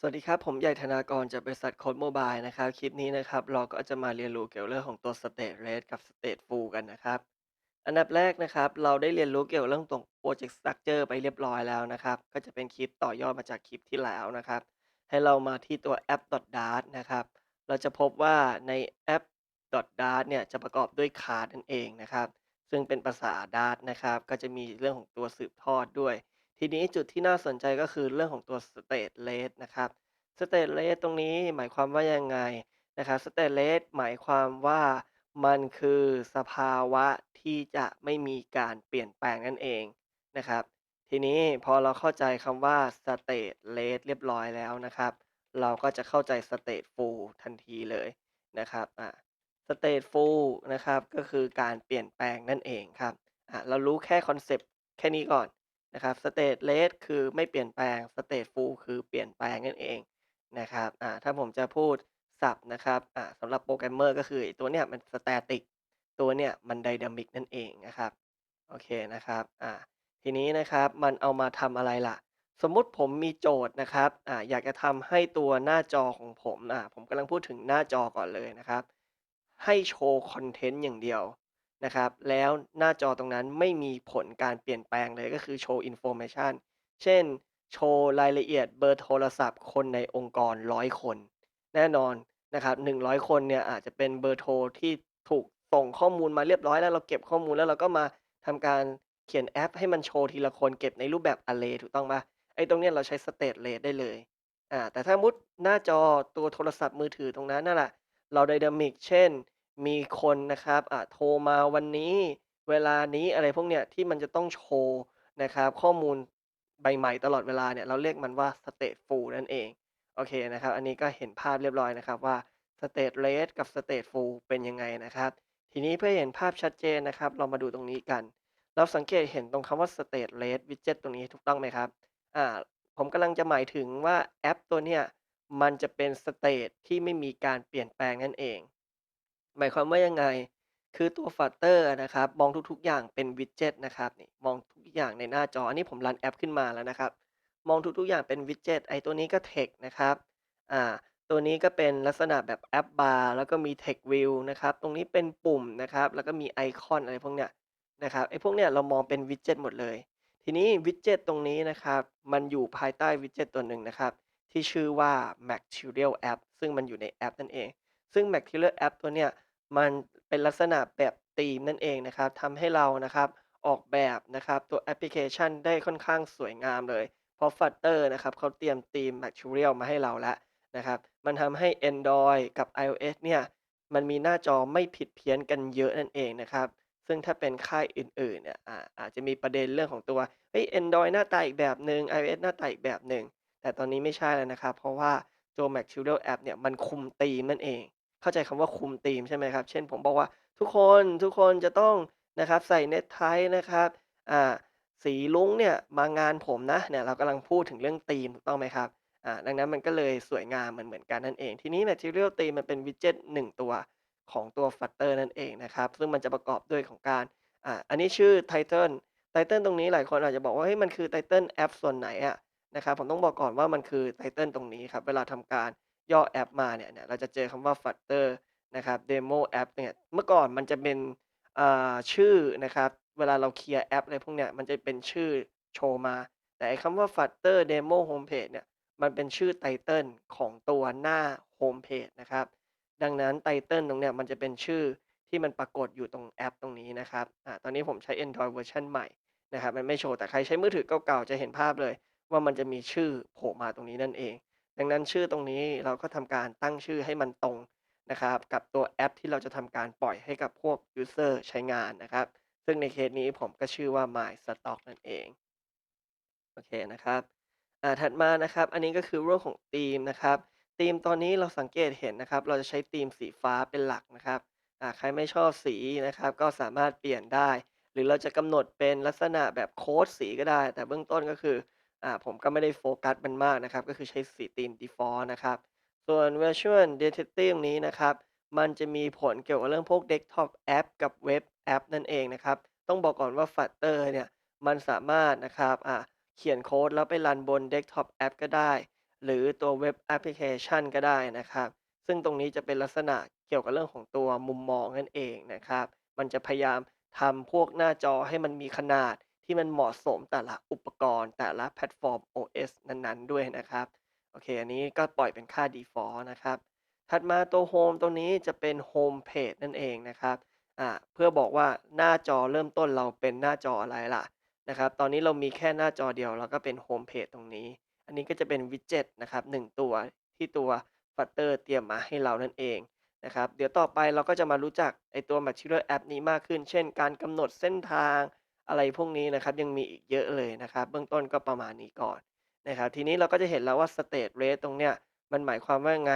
สวัสดีครับ ผมใหญ่ ธนากร จากบริษัทโค้ดโมบายนะครับ คลิปนี้นะครับ เราก็จะมาเรียนรู้เกี่ยวเรื่องของตัว State Rate กับ State Full กันนะครับ อันดับแรกนะครับ เราได้เรียนรู้เกี่ยวเรื่องตรง Project Structure ไปเรียบร้อยแล้วนะครับ ก็จะเป็นคลิปต่อยอดมาจากคลิปที่แล้วนะครับ ให้เรามาที่ตัวแอป Dart นะครับ เราจะพบว่าในแอป Dart เนี่ย จะประกอบด้วย Card นั่นเองนะครับ ซึ่งเป็นภาษา Dart นะครับ ก็จะมีเรื่องของตัวสืบทอดด้วย ทีนี้จุดที่น่าสนใจก็คือเรื่องของตัว State Rate นะครับ State Rate ตรงนี้หมายความว่ายังไงนะครับ State Rate หมายความว่ามันคือสภาวะที่จะไม่มีการเปลี่ยนแปลงนั่นเองนะครับ ทีนี้พอเราเข้าใจคำว่า State Rate เรียบร้อยแล้วนะครับ เราก็จะเข้าใจ State Full ทันทีเลยนะครับอ่า Stateful นะครับก็คือการเปลี่ยนแปลงนั่นเองครับอ่าเรารู้แค่คอนเซปต์แค่นี้ก่อน นะครับ stateless คือไม่เปลี่ยนแปลง stateful คือเปลี่ยนแปลงนั่นเองนะครับอ่าถ้าผมจะพูดศัพท์นะครับอ่าสำหรับโปรแกรมเมอร์ก็คือตัวเนี้ยมัน static ตัวเนี้ยมัน dynamic นั่นเองนะครับโอเคนะครับอ่าทีนี้นะครับมันเอามาทำอะไรล่ะ สมมุติผมมีโจทย์นะครับอ่าอยากจะทำให้ตัวหน้าจอของผมอ่าผมกำลังพูดถึงหน้าจอก่อนเลยนะครับ ให้โชว์คอนเทนต์อย่างเดียว นะครับ แล้วหน้าจอตรงนั้นไม่มีผลการเปลี่ยนแปลงเลยก็คือโชว์ information เช่น โชว์รายละเอียดเบอร์โทรศัพท์คนในองค์กร100คน แน่นอนนะครับ100คนเนี่ยอาจจะเป็นเบอร์โทรที่ถูกส่งข้อมูลมาเรียบร้อยแล้วเราเก็บข้อมูลแล้วเราก็มาทำการเขียนแอป ให้มันโชว์ทีละคนเก็บในรูปแบบ Array ถูกต้องปล่าไอ้ตรงเนี้ยเราใช้ State Rate ได้เลยอ่าแต่ถ้ามุติหน้าจอตัวโทรศัพท์มือถือตรงนั้นนั่นแหละเรา Dynamic เช่น มีคนนะครับ อ่า โทรมาวันนี้ เวลานี้ อะไรพวกเนี้ย ที่มันจะต้องโชว์นะครับ ข้อมูลใหม่ ๆ ตลอดเวลาเนี่ย เราเรียกมันว่า stateful นั่นเอง โอเคนะครับ อันนี้ก็เห็นภาพเรียบร้อยนะครับว่า stateless กับ stateful เป็นยังไงนะครับ ทีนี้เพื่อเห็นภาพชัดเจนนะครับ เรามาดูตรงนี้กัน เราสังเกตเห็นตรงคำว่า stateless widget ตรงนี้ถูกต้องไหมครับ อ่า ผมกำลังจะหมายถึงว่าแอปตัวเนี้ย มันจะเป็น state ที่ไม่มีการเปลี่ยนแปลงนั่นเอง หมายความว่ายังไง คือตัว Flutter อะนะครับ มองทุกๆ อย่างเป็นวิดเจ็ตนะครับนี่มองทุกอย่างในหน้าจอ อันนี้ผมรันแอปขึ้นมาแล้วนะครับ มองทุกๆ อย่างเป็นวิดเจ็ต ไอตัวนี้ก็ Text นะครับ อ่า ตัวนี้ก็เป็นลักษณะแบบแอปบาร์ แล้วก็มี Text View นะครับ ตรงนี้เป็นปุ่มนะครับ แล้วก็มีไอคอนอะไรพวกเนี้ยนะครับ ไอพวกเนี้ยเรามองเป็นวิดเจ็ตหมดเลย ทีนี้วิดเจ็ตตรงนี้นะครับ มันอยู่ภายใต้วิดเจ็ตตัวหนึ่งนะครับ ที่ชื่อว่า Material App ซึ่งมันอยู่ในแอปนั่นเอง ซึ่ง Material App ตัวเนี้ย มันเป็นลักษณะแบบธีมนั่นเองนะครับ ทำให้เรานะครับออกแบบนะครับตัวแอปพลิเคชันได้ค่อนข้างสวยงามเลย เพราะ Flutter นะครับเขาเตรียมธีม Material มาให้เราแล้วนะครับ มันทำให้ Android กับ iOS เนี่ยมันมีหน้าจอไม่ผิดเพี้ยนกันเยอะนั่นเองนะครับ ซึ่งถ้าเป็นค่ายอื่นๆเนี่ยอาอาจจะมีประเด็นเรื่องของตัวเฮ้ย Android หน้าตาอีกแบบหนึ่ง iOS หน้าตาอีกแบบหนึ่งแต่ตอนนี้ไม่ใช่แล้วนะครับ เพราะว่าตัว Material App เนี่ยมันคุมธีมนั่นเอง เข้าใจคำว่าคุมธีมใช่ไหมครับ เช่น ผมบอกว่าทุกคนทุกคนจะต้องนะครับใส่เน็กไทนะครับอ่าสีรุ้งเนี่ยมางานผมนะเนี่ยเรากำลังพูดถึงเรื่องธีมถูกต้องไหมครับอ่าดังนั้นมันก็เลยสวยงามเหมือนเหมือนกันนั่นเอง ทีนี้ Material Theme มันเป็นวิดเจ็ตหนึ่งตัวของตัว Flutter นั่นเองนะครับซึ่งมันจะประกอบด้วยของการอ่าอันนี้ชื่อ Title Title ตรงนี้หลายคนอาจจะบอกว่าเฮ้ยมันคือ Title แอปส่วนไหนอะนะครับผมต้องบอกก่อนว่ามันคือ Title ตรงนี้ครับเวลาทำการ ย่อแอปมาเนี่ยเนี่ยเราจะเจอคำว่า Flutter นะครับ Demo App เนี่ยเมื่อก่อนมันจะเป็นอ่าชื่อนะครับ เวลาเราเคลียร์แอปอะไรพวกเนี้ยมันจะเป็นชื่อโชว์มา แต่ไอ้คำว่า Flutter Demo Homepage เนี่ยมันเป็นชื่อไตเติลของตัวหน้าโฮมเพจนะครับ ดังนั้นไตเติลตรงเนี้ยมันจะเป็นชื่อที่มันปรากฏอยู่ตรงแอปตรงนี้นะครับอ่าตอนนี้ผมใช้ Android เวอร์ชันใหม่นะครับมันไม่โชว์แต่ใครใช้มือถือเก่าๆจะเห็นภาพเลย ว่ามันจะมีชื่อโผล่มาตรงนี้นั่นเอง ดังนั้นชื่อตรงนี้เราก็ทำการตั้งชื่อให้มันตรงนะครับ กับตัวแอปที่เราจะทำการปล่อยให้กับพวกยูสเซอร์ใช้งานนะครับ ซึ่งในเคสนี้ผมก็ชื่อว่า My Stock นั่นเอง โอเคนะครับอ่าถัดมานะครับ อันนี้ก็คือเรื่องของธีมนะครับธีมตอนนี้เราสังเกตเห็นนะครับ เราจะใช้ธีมสีฟ้าเป็นหลักนะครับอ่าใครไม่ชอบสีนะครับ ก็สามารถเปลี่ยนได้ หรือเราจะกำหนดเป็นลักษณะแบบโค้ดสีก็ได้ แต่เบื้องต้นก็คือ อ่า ผมก็ไม่ได้โฟกัสมันมากนะครับ ก็คือใช้สีธีม default นะครับ ส่วน Virtual Identity ตรงนี้นะครับ มันจะมีผลเกี่ยวกับเรื่องพวก Desktop App กับ Web App นั่นเองนะครับ ต้องบอกก่อนว่า Flutter เนี่ย มันสามารถนะครับ อ่า เขียนโค้ดแล้วไปรันบน Desktop App ก็ได้ หรือตัวเว็บแอปพลิเคชันก็ได้นะครับ ซึ่งตรงนี้จะเป็นลักษณะเกี่ยวกับเรื่องของตัวมุมมองนั่นเองนะครับ มันจะพยายามทำพวกหน้าจอให้มันมีขนาด ที่มันเหมาะสมแต่ละอุปกรณ์ แต่ละแพลตฟอร์ม OS นั้นๆ ด้วยนะครับ โอเค อันนี้ก็ปล่อยเป็นค่า default นะครับ ถัดมาตัว Home ตรงนี้จะเป็น Home Page นั่นเองนะครับอ่าเพื่อบอกว่าหน้าจอเริ่มต้นเราเป็นหน้าจออะไรล่ะนะครับ ตอนนี้เรามีแค่หน้าจอเดียวเราก็เป็น Home Page ตรงนี้ อันนี้ก็จะเป็นวิดเจ็ตนะครับ1ตัวที่ตัว Flutter เตรียมมาให้เรานั่นเองนะครับ เดี๋ยวต่อไปเราก็จะมารู้จักไอตัว Material App นี้มากขึ้น เช่น การกำหนดเส้นทาง อะไรพวกนี้นะครับ ยังมีอีกเยอะเลยนะครับ เบื้องต้นก็ประมาณนี้ก่อนนะครับ ทีนี้เราก็จะเห็นแล้วว่า State Rate ตรงเนี้ยมันหมายความว่าไง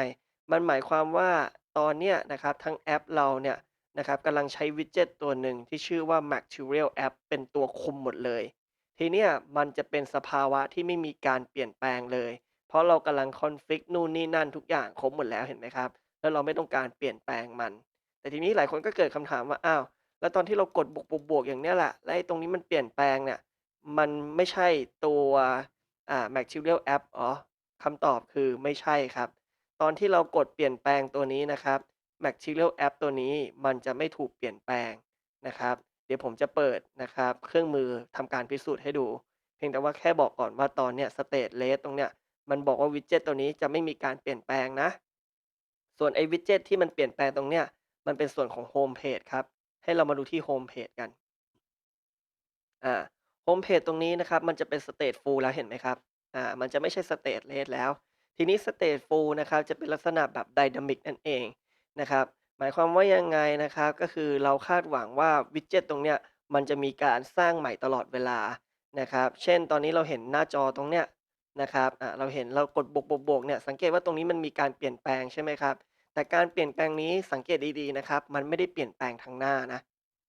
มันหมายความว่าตอนเนี้ยนะครับทั้งแอปเราเนี่ยนะครับกำลังใช้วิดเจ็ตตัวหนึ่งที่ชื่อว่า Material App เป็นตัวคุมหมดเลย ทีเนี้ยมันจะเป็นสภาวะที่ไม่มีการเปลี่ยนแปลงเลย เพราะเรากำลังคอนฟิกนู่นนี่นั่นทุกอย่างครบหมดแล้วเห็นไหมครับ แล้วเราไม่ต้องการเปลี่ยนแปลงมัน แต่ทีนี้หลายคนก็เกิดคำถามว่าอ้าว แล้วตอนที่เรากดบวกบวกบวกอย่างเนี้ยแหละแล้วไอ้ตรงนี้มันเปลี่ยนแปลงเนี่ย มันไม่ใช่ตัวอ่า Material App อ๋อคำตอบคือไม่ใช่ครับ ตอนที่เรากดเปลี่ยนแปลงตัวนี้นะครับ Material App ตัวนี้มันจะไม่ถูกเปลี่ยนแปลงนะครับ เดี๋ยวผมจะเปิดนะครับ เครื่องมือทำการพิสูจน์ให้ดู เพียงแต่ว่าแค่บอกก่อนว่าตอนเนี้ย State Rate ตรงเนี้ยมันบอกว่าวิดเจ็ตตัวนี้จะไม่มีการเปลี่ยนแปลงนะ ส่วนไอ้วิดเจ็ตที่มันเปลี่ยนแปลงตรงเนี้ย มันเป็นส่วนของ Home Page ครับ ให้เรามาดูที่ Home Page กัน อ่า Home Page ตรงนี้นะครับ มันจะเป็น Stateful แล้วเห็นไหมครับ อ่า มันจะไม่ใช่ State Rate แล้ว ทีนี้ Stateful นะครับ จะเป็นลักษณะแบบ Dynamic นั่นเองนะครับ หมายความว่ายังไงนะครับ ก็คือเราคาดหวังว่าวิดเจ็ตตรงเนี้ย มันจะมีการสร้างใหม่ตลอดเวลานะครับ เช่น ตอนนี้เราเห็นหน้าจอตรงเนี้ยนะครับ อ่า เราเห็นเรากดบวกๆๆเนี่ย สังเกตว่าตรงนี้มันมีการเปลี่ยนแปลงใช่ไหมครับ แต่การเปลี่ยนแปลงนี้สังเกตดีๆนะครับ มันไม่ได้เปลี่ยนแปลงทางหน้านะ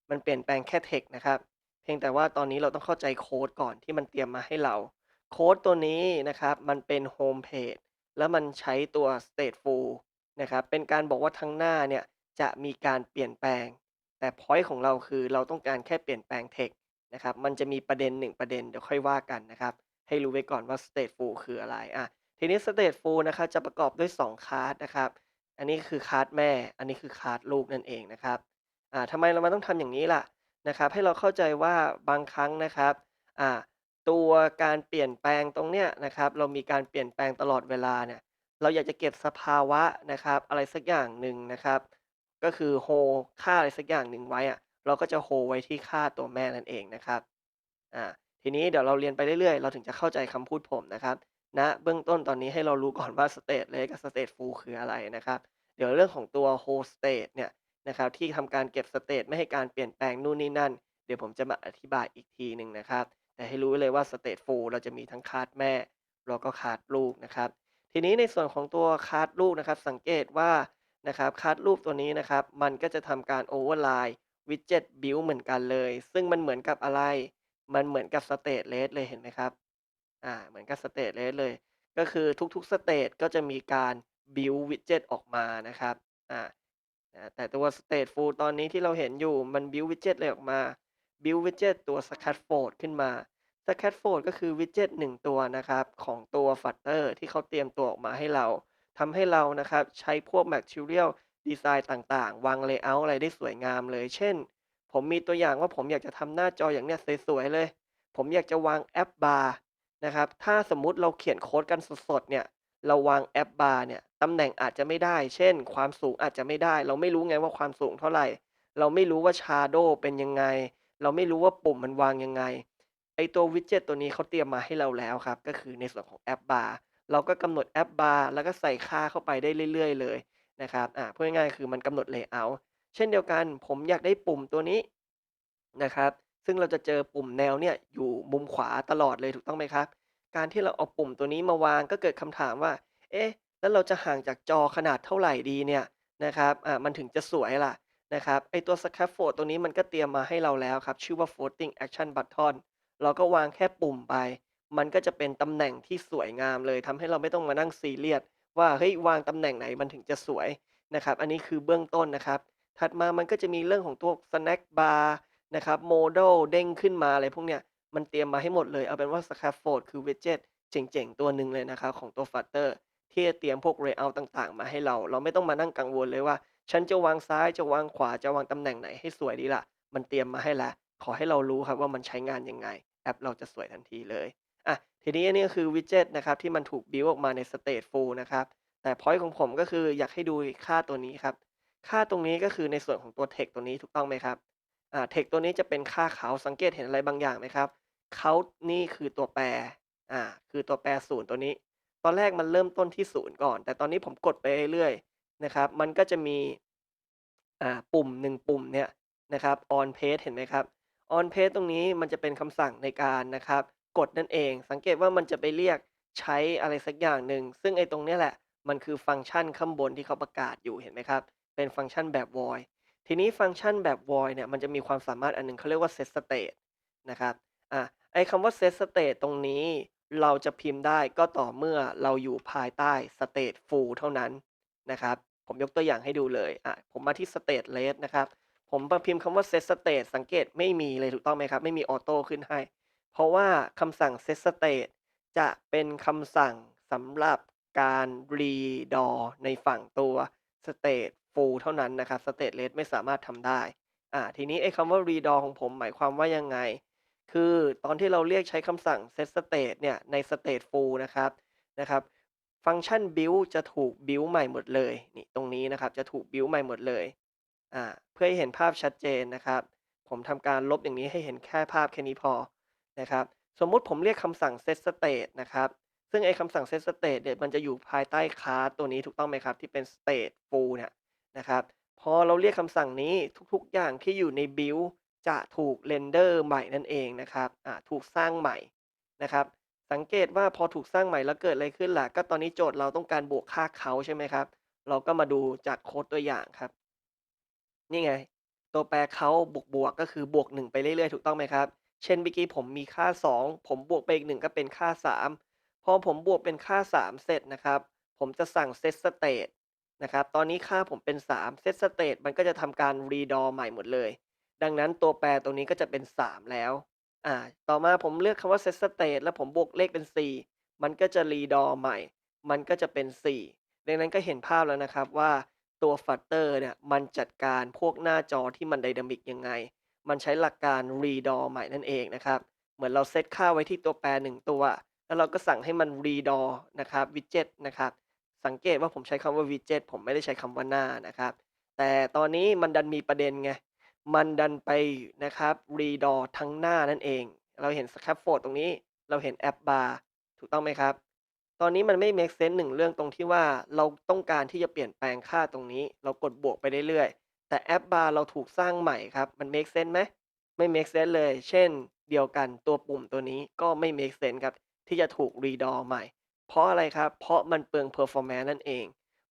มันเปลี่ยนแปลงแค่ text นะครับ เพียงแต่ว่าตอนนี้เราต้องเข้าใจโค้ดก่อนที่มันเตรียมมาให้เรา โค้ดตัวนี้นะครับ มันเป็น Home Page แล้วมันใช้ตัว Stateful นะครับ เป็นการบอกว่าทั้งหน้าเนี่ยจะมีการเปลี่ยนแปลง แต่พอยต์ของเราคือเราต้องการแค่เปลี่ยนแปลง text นะครับ มันจะมีประเด็น1ประเด็นเดี๋ยวค่อยว่ากันนะครับ ให้รู้ไว้ก่อนว่า Stateful คืออะไร อะ ทีนี้ Stateful นะครับจะประกอบด้วย 2 คลาสนะครับ อันนี้คือคลาสแม่ อันนี้คือคลาสลูกนั่นเองนะครับ อ่าทำไมเรามาต้องทำอย่างนี้ล่ะนะครับ ให้เราเข้าใจว่าบางครั้งนะครับ อ่า ตัวการเปลี่ยนแปลงตรงเนี้ยนะครับ เรามีการเปลี่ยนแปลงตลอดเวลาเนี่ย เราอยากจะเก็บสภาวะนะครับ อะไรสักอย่างหนึ่งนะครับ ก็คือ hold ค่าอะไรสักอย่างหนึ่งไว้อะเราก็จะ hold ไว้ที่ค่าตัวแม่นั่นเองนะครับ อ่า ทีนี้เดี๋ยวเราเรียนไปเรื่อยๆ เราถึงจะเข้าใจคำพูดผมนะครับ ณเบื้องต้นตอนนี้ให้เรารู้ก่อนว่า state rate กับ stateful คืออะไรนะครับ เดี๋ยวเรื่องของตัว hold state เนี่ยนะครับที่ทำการเก็บ state ไม่ให้การเปลี่ยนแปลงนู่นนี่นั่น เดี๋ยวผมจะมาอธิบายอีกทีหนึ่งนะครับ แต่ให้รู้ไว้เลยว่า stateful เราจะมีทั้งคาสแม่แล้วก็คาสลูกนะครับ ทีนี้ในส่วนของตัวคาสลูกนะครับ สังเกตว่านะครับคาสลูกตัวนี้นะครับ มันก็จะทำการ override widget build เหมือนกันเลย ซึ่งมันเหมือนกับอะไร มันเหมือนกับ state rate เลยเห็นไหมครับ อ่า เหมือนกับ state rate เลย ก็คือทุกๆ state ก็จะมีการ build widget ออกมานะครับ อ่าแต่ตัว stateful ตอนนี้ที่เราเห็นอยู่มัน build widget เลยออกมา build widget ตัว scaffold ขึ้นมา scaffold ก็คือ widget 1ตัวนะครับ ของตัว Flutter ที่เขาเตรียมตัวออกมาให้เราทำให้เรานะครับใช้พวก Material Design ต่างๆ วาง layout อะไรได้สวยงามเลย เช่น ผมมีตัวอย่างว่าผมอยากจะทำหน้าจออย่างเนี้ยสวยๆเลย ผมอยากจะวางแอปบาร์ นะครับ ถ้าสมมุติเราเขียนโค้ดกันสดๆเนี่ย เราวางแอปบาร์เนี่ยตำแหน่งอาจจะไม่ได้ เช่น ความสูงอาจจะไม่ได้ เราไม่รู้ไงว่าความสูงเท่าไหร่ เราไม่รู้ว่า shadow เป็นยังไง เราไม่รู้ว่าปุ่มมันวางยังไง ไอตัววิดเจ็ตตัวนี้เขาเตรียมมาให้เราแล้วครับ ก็คือในส่วนของแอปบาร์ เราก็กำหนดแอปบาร์แล้วก็ใส่ค่าเข้าไปได้เรื่อย ๆ เลยนะครับ อ่าพูดง่ายๆคือมันกำหนด layout เช่นเดียวกัน ผมอยากได้ปุ่มตัวนี้นะครับ ซึ่งเราจะเจอปุ่มแนวเนี่ยอยู่มุมขวาตลอดเลยถูกต้องไหมครับ การที่เราเอาปุ่มตัวนี้มาวางก็เกิดคำถามว่า เอ๊ะ แล้วเราจะห่างจากจอขนาดเท่าไหร่ดีเนี่ยนะครับอ่ามันถึงจะสวยล่ะนะครับไอตัว scaffold ตัวนี้มันก็เตรียมมาให้เราแล้วครับ ชื่อว่า floating action button เราก็วางแค่ปุ่มไป มันก็จะเป็นตำแหน่งที่สวยงามเลยทำให้เราไม่ต้องมานั่งซีเรียสว่าเฮ้ยวางตำแหน่งไหนมันถึงจะสวยนะครับ อันนี้คือเบื้องต้นนะครับ ถัดมามันก็จะมีเรื่องของตัว snack bar นะครับ modal เด้งขึ้นมาอะไรพวกเนี้ย มันเตรียมมาให้หมดเลย เอาเป็นว่า scaffold คือ widget เจ๋งๆ ตัวหนึ่งเลยนะครับ ของตัว Flutter ที่จะเตรียมพวก layout ต่างๆ มาให้เรา เราไม่ต้องมานั่งกังวลเลยว่า ฉันจะวางซ้ายจะวางขวาจะวางตำแหน่งไหนให้สวยดีล่ะ มันเตรียมมาให้แล้วขอให้เรารู้ครับว่ามันใช้งานยังไง แอปเราจะสวยทันทีเลยอะทีนี้อันนี้ก็คือวิดเจ็ตนะครับที่มันถูกบิลออกมาใน Stateful นะครับแต่พอยต์ของผมก็คืออยากให้ดูค่าตัวนี้ครับ ค่าตรงนี้ก็คือในส่วนของตัว text ตัวนี้ถูกต้องไหมครับ อ่า text ตัวนี้จะเป็นค่าเขาสังเกตเห็นอะไรบางอย่างไหมครับเขานี่คือตัวแปรอ่าคือตัวแปรศูนย์ตัวนี้ ตอนแรกมันเริ่มต้นที่ศูนย์ก่อน แต่ตอนนี้ผมกดไปเรื่อยๆนะครับ มันก็จะมีอ่าปุ่มหนึ่งปุ่มเนี่ยนะครับ on page เห็นไหมครับ on page ตรงนี้มันจะเป็นคำสั่งในการนะครับ กดนั่นเอง สังเกตว่ามันจะไปเรียกใช้อะไรสักอย่างหนึ่ง ซึ่งไอ้ตรงนี้แหละ มันคือฟังก์ชันข้างบนที่เขาประกาศอยู่เห็นไหมครับ เป็นฟังก์ชันแบบ void ทีนี้ฟังก์ชันแบบ void เนี่ย มันจะมีความสามารถอันหนึ่งเขาเรียกว่า set state นะครับ อะ ไอ้คำว่า set state ตรงนี้เราจะพิมพ์ได้ก็ต่อเมื่อเราอยู่ภายใต้ state full เท่านั้นนะครับ ผมยกตัวอย่างให้ดูเลย อะ ผมมาที่ state res นะครับ ผมพิมพ์คำว่า set state สังเกตไม่มีเลยถูกต้องไหมครับ ไม่มีออโต้ขึ้นให้ เพราะว่าคำสั่ง set state จะเป็นคำสั่งสำหรับการ redraw ในฝั่งตัว state full เท่านั้นนะครับ state res ไม่สามารถทำได้ อ่า ทีนี้ไอ้คำว่า redraw ของผมหมายความว่ายังไง คือตอนที่เราเรียกใช้คำสั่ง set state เนี่ย ใน state full นะครับ นะครับ ฟังก์ชัน build จะถูก build ใหม่หมดเลย นี่ตรงนี้นะครับ จะถูก build ใหม่หมดเลย อ่า เพื่อให้เห็นภาพชัดเจนนะครับ ผมทำการลบอย่างนี้ให้เห็นแค่ภาพแค่นี้พอ นะครับ สมมุติผมเรียกคำสั่ง set state นะครับซึ่งไอ้คำสั่ง set state เนี่ยมันจะอยู่ภายใต้คลาสตัวนี้ถูกต้องไหมครับ ที่เป็น state full เนี่ย นะครับ พอเราเรียกคำสั่งนี้ทุกๆ อย่างที่อยู่ใน build จะถูกเรนเดอร์ใหม่นั่นเองนะครับถูกสร้างใหม่นะครับ สังเกตว่าพอถูกสร้างใหม่แล้วเกิดอะไรขึ้นล่ะ ก็ตอนนี้โจทย์เราต้องการบวกค่าเขาใช่ไหมครับ เราก็มาดูจากโค้ดตัวอย่างครับ นี่ไง ตัวแปรเขาบวกบวกก็คือบวก 1 ไปเรื่อยๆ ถูกต้องไหมครับ เช่นเมื่อกี้ผมมีค่า 2 ผมบวกไปอีก 1 ก็เป็นค่า 3 พอผมบวกเป็นค่า 3 เสร็จนะครับ ผมจะสั่ง set state นะครับ ตอนนี้ค่าผมเป็น3 set state มันก็จะทำการ redraw ใหม่หมดเลย ดังนั้นตัวแปรตรงนี้ก็จะเป็น 3 แล้ว อ่า ต่อมาผมเลือกคำว่า set state แล้วผมบวกเลขเป็น 4 มันก็จะ redraw ใหม่ มันก็จะเป็น 4 ดังนั้นก็เห็นภาพแล้วนะครับว่าตัว Flutter เนี่ยมันจัดการพวกหน้าจอที่มัน dynamic ยังไง มันใช้หลักการ redraw ใหม่นั่นเองนะครับ เหมือนเราเซตค่าไว้ที่ตัวแปร 1 ตัว แล้วเราก็สั่งให้มัน redraw นะครับ widget นะครับ สังเกตว่าผมใช้คำว่า widget ผมไม่ได้ใช้คำว่าหน้านะครับ แต่ตอนนี้มันดันมีประเด็นไง มันดันไปนะครับ redraw ทั้งหน้านั่นเอง เราเห็น scaffold ตรงนี้ เราเห็น app bar ถูกต้องไหมครับ ตอนนี้มันไม่ make sense หนึ่งเรื่องตรงที่ว่าเราต้องการที่จะเปลี่ยนแปลงค่าตรงนี้ เรากดบวกไปเรื่อยๆ แต่ app bar เราถูกสร้างใหม่ครับ มัน make sense ไหม ไม่ make sense เลย เช่น เดียวกันตัวปุ่มตัวนี้ก็ไม่ make sense ครับ ที่จะถูก redraw ใหม่ เพราะอะไรครับ เพราะมันเปลือง performance นั่นเอง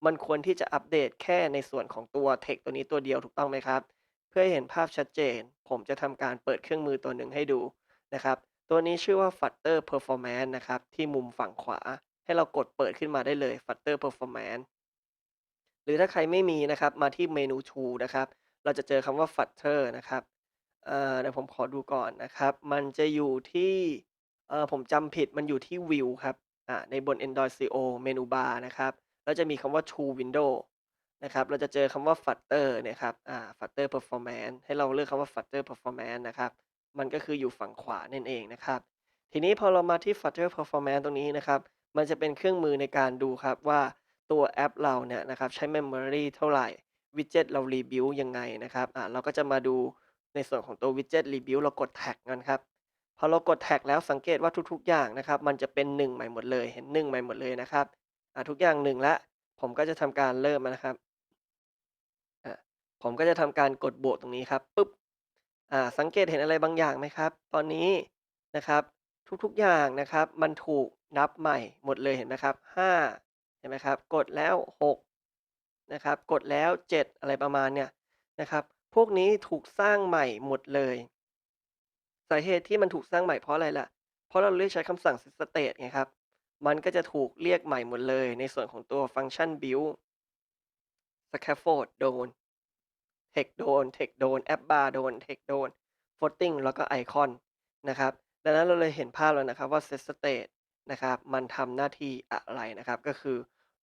มันควรที่จะอัปเดตแค่ในส่วนของตัว text ตัวนี้ตัวเดียวถูกต้องไหมครับ เพื่อให้เห็นภาพชัดเจน ผมจะทำการเปิดเครื่องมือตัวหนึ่งให้ดูนะครับ ตัวนี้ชื่อว่า Flutter Performance นะครับ ที่มุมฝั่งขวา ให้เรากดเปิดขึ้นมาได้เลย Flutter Performance หรือถ้าใครไม่มีนะครับ มาที่เมนู Tool นะครับ เราจะเจอคำว่า Flutter นะครับเดี๋ยวผมขอดูก่อนนะครับ มันจะอยู่ที่ผมจำผิดมันอยู่ที่ View ครับ อ่า ในบน Android CO เมนูบาร์นะครับ แล้วจะมีคำว่า Tool Window นะครับ เราจะเจอคำว่า Flutter นี่ยครับ อ่า Flutter Performance ให้เราเลือกคำว่า Flutter Performance นะครับ มันก็คืออยู่ฝั่งขวานั่นเองนะครับ ทีนี้พอเรามาที่ Flutter Performance ตรงนี้นะครับ มันจะเป็นเครื่องมือในการดูครับว่าตัวแอปเราเนี่ยนะครับใช้ Memory เท่าไหร่ Widget เรา rebuild ยังไงนะครับ อ่า เราก็จะมาดูในส่วนของตัว Widget rebuild เรากดแท็กกันครับ พอเรากดแท็กแล้วสังเกตว่าทุกๆ อย่างนะครับ มันจะเป็น 1 ใหม่หมดเลยเห็น 1 ใหม่หมดเลยนะครับอ่าทุกอย่าง1แล้วผมก็จะทำการเริ่มนะครับอ่าผมก็จะทำการกดบวกตรงนี้ครับปุ๊บอ่าสังเกตเห็นอะไรบางอย่างไหมครับ ตอนนี้นะครับทุกๆอย่างนะครับ มันถูกนับใหม่หมดเลยเห็นไหมครับ 5 เห็นไหมครับ กดแล้ว 6 นะครับ กดแล้ว 7 อะไรประมาณเนี่ยนะครับ พวกนี้ถูกสร้างใหม่หมดเลย สาเหตุที่มันถูกสร้างใหม่เพราะอะไรล่ะ เพราะเราเลือกใช้คำสั่ง set state ไงครับ มันก็จะถูกเรียกใหม่หมดเลยในส่วนของตัวฟังก์ชัน build scaffold โดน text โดน text โดน app bar โดน text โดน floating แล้วก็ไอคอนนะครับ ดังนั้นเราเลยเห็นภาพแล้วนะครับว่า set state นะครับ มันทำหน้าที่อะไรนะครับ ก็คือ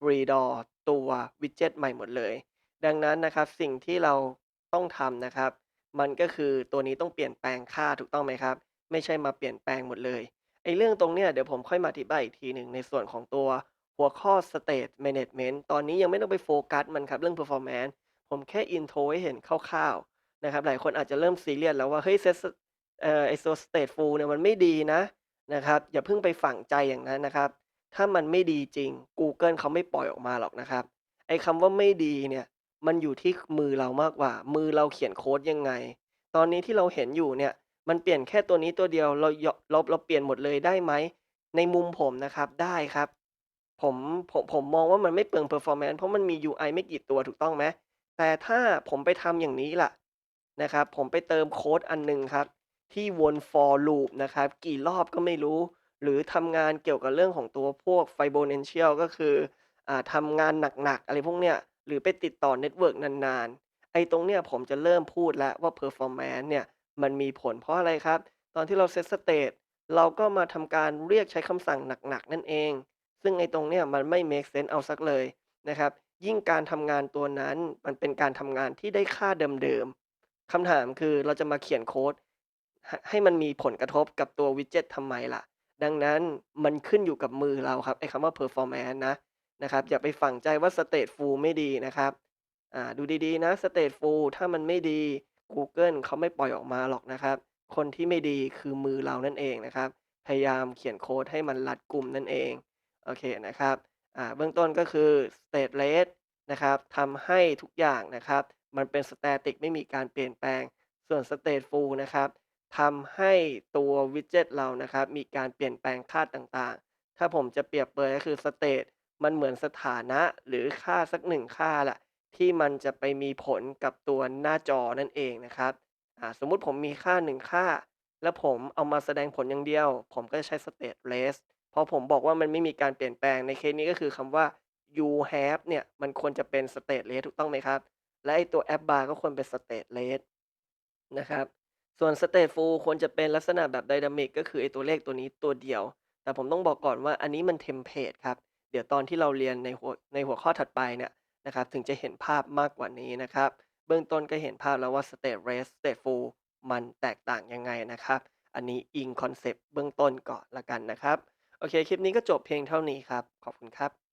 redraw ตัววิดเจ็ตใหม่หมดเลย ดังนั้นนะครับสิ่งที่เราต้องทำนะครับ มันก็คือตัวนี้ต้องเปลี่ยนแปลงค่าถูกต้องไหมครับ ไม่ใช่มาเปลี่ยนแปลงหมดเลย ไอ้เรื่องตรงเนี้ย เดี๋ยวผมค่อยมาอธิบายอีกทีหนึ่ง ในส่วนของตัวหัวข้อ State Management ตอนนี้ยังไม่ต้องไปโฟกัสมันครับ เรื่อง Performance ผมแค่ intro ให้เห็นคร่าว ๆ นะครับ หลายคนอาจจะเริ่มซีเรียสแล้วว่า เฮ้ย Set เอ่อ ไอ้ตัว Stateful เนี่ยมันไม่ดีนะนะครับ อย่าเพิ่งไปฝังใจอย่างนั้นนะครับ ถ้ามันไม่ดีจริง กูเกิลเขาไม่ปล่อยออกมาหรอกนะครับ ไอ้คำว่าไม่ดีเนี่ย มันอยู่ที่มือเรามากกว่า มือเราเขียนโคดยังไง ตอนนี้ที่เราเห็นอยู่เนี่ย มันเปลี่ยนแค่ตัวนี้ตัวเดียว เรายอเรา เราเปลี่ยนหมดเลยได้ไหม?ในมุมผมนะครับ ได้ครับ ผม ผม ผมมองว่ามันไม่เปลือง Performance เพราะมันมี UI ไม่กี่ตัว ถูกต้องไหม?แต่ถ้าผมไปทำอย่างนี้ล่ะ นะครับ ผมไปเติมโคดอันหนึ่งครับ ที่วน for loop นะครับ กี่รอบก็ไม่รู้ หรือทำงานเกี่ยวกับเรื่องของตัวพวก Fibonaccial ก็คือ อ่า ทำงานหนัก ๆ อะไรพวกเนี้ย หรือไปติดต่อเน็ตเวิร์กนานๆ ไอ้ตรงเนี้ยผมจะเริ่มพูดแล้วว่า Performance เนี่ยมันมีผลเพราะอะไรครับ ตอนที่เรา Set State เราก็มาทำการเรียกใช้คำสั่งหนักๆ นั่นเอง ซึ่งไอ้ตรงเนี้ยมันไม่เมกเซนส์เอาสักเลยนะครับ ยิ่งการทำงานตัวนั้นมันเป็นการทำงานที่ได้ค่าเดิมๆคำถามคือเราจะมาเขียนโค้ดให้มันมีผลกระทบกับตัววิดเจ็ตทำไมล่ะ?ดังนั้นมันขึ้นอยู่กับมือเราครับไอ้คำว่า Performance นะ นะครับ อย่าไปฝังใจว่า Stateful ไม่ดีนะครับอ่าดูดีๆนะ Stateful ถ้ามันไม่ดีกูเกิลเขาไม่ปล่อยออกมาหรอกนะครับ คนที่ไม่ดีคือมือเรานั่นเองนะครับ พยายามเขียนโค้ดให้มันรัดกลุ่มนั่นเอง โอเคนะครับอ่าเบื้องต้นก็คือ Stateless นะครับทำให้ทุกอย่างนะครับ มันเป็น Static ไม่มีการเปลี่ยนแปลง ส่วน Stateful นะครับทำให้ตัววิดเจ็ตเรานะครับ มีการเปลี่ยนแปลงค่าต่างๆ ถ้าผมจะเปรียบเปรยก็คือ State มันเหมือนสถานะหรือค่าสัก1ค่าแหละที่มันจะไปมีผลกับตัวหน้าจอนั่นเองนะครับอ่าสมมุติผมมีค่า1ค่า แล้วผมเอามาแสดงผลอย่างเดียว ผมก็จะใช้ Stateless เพราะผมบอกว่ามันไม่มีการเปลี่ยนแปลงในเคสนี้ก็คือคำว่า you have เนี่ย มันควรจะเป็น Stateless ถูกต้องไหมครับ?และไอตัว app bar ก็ควรเป็น Stateless นะครับ ส่วน Stateful ควรจะเป็นลักษณะแบบ Dynamic ก็คือไอตัวเลขตัวนี้ตัวเดียว แต่ผมต้องบอกก่อนว่าอันนี้มันเทมเพลตครับ เดี๋ยวตอนที่เราเรียนในหัวในหัวข้อถัดไปเนี่ยนะครับถึงจะเห็นภาพมากกว่านี้นะครับ เบื้องต้นก็เห็นภาพแล้วว่า state rest Stateful มันแตกต่างยังไงนะครับ อันนี้อิงคอนเซปต์เบื้องต้นก่อนละกันนะครับ โอเค คลิปนี้ก็จบเพียงเท่านี้ครับ ขอบคุณครับ